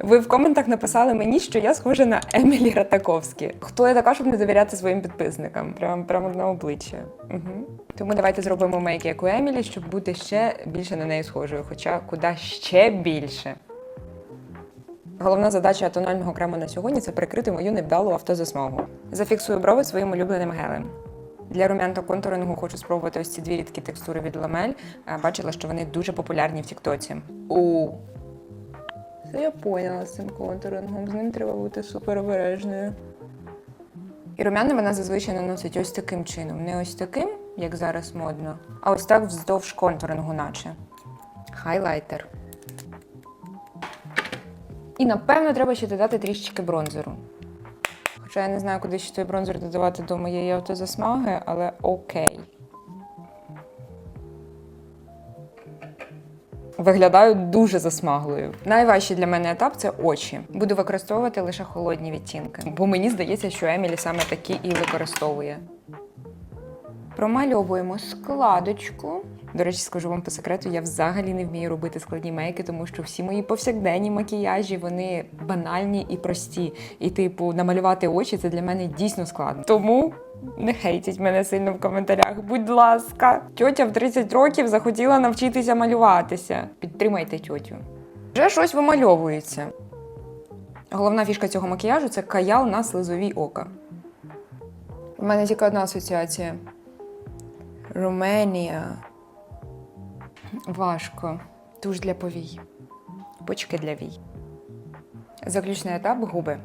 Ви в коментах написали мені, що я схожа на Емілі Ратаковські. Хто я така, щоб не довіряти своїм підписникам? Прямо прямо на обличчя. Угу. Тому давайте зробимо мейк як у Емілі, щоб бути ще більше на неї схожою, хоча куди ще більше. Головна задача тонального крему на сьогодні це прикрити мою невдалу автозасмагу. Зафіксую брови своїм улюбленим гелем. Для румян та контурингу хочу спробувати ось ці дві рідкі текстури від Ламель. Бачила, що вони дуже популярні в Тіктоці. У я поняла з цим контурингом. З ним треба бути супер. І румяна вона зазвичай наносить ось таким чином. Не ось таким, як зараз модно, а ось так вздовж контурингу, наче. Хайлайтер. І напевно треба ще додати трішечки бронзеру. Хоча я не знаю, куди ще той бронзер додавати до моєї автозасмаги, але окей. Виглядаю дуже засмаглою. Найважчий для мене етап це очі. Буду використовувати лише холодні відтінки, бо мені здається, що Емілі саме такі і використовує. Промальовуємо складочку. До речі, скажу вам по секрету, я взагалі не вмію робити складні мейки, тому що всі мої повсякденні макіяжі вони банальні і прості. І, типу, намалювати очі це для мене дійсно складно. Тому не хейтіть мене сильно в коментарях. Будь ласка, тьотя в 30 років захотіла навчитися малюватися. Підтримайте тьотю. Вже щось вимальовується. Головна фішка цього макіяжу це каял на слизовій ока. У мене тільки одна асоціація. Руменія. Важко. Туш для повій. Почки для вій. Заключний етап губи.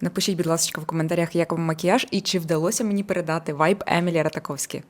Напишіть, будь ласка, в коментарях, як вам макіяж і чи вдалося мені передати вайб Емілі Ратаковські.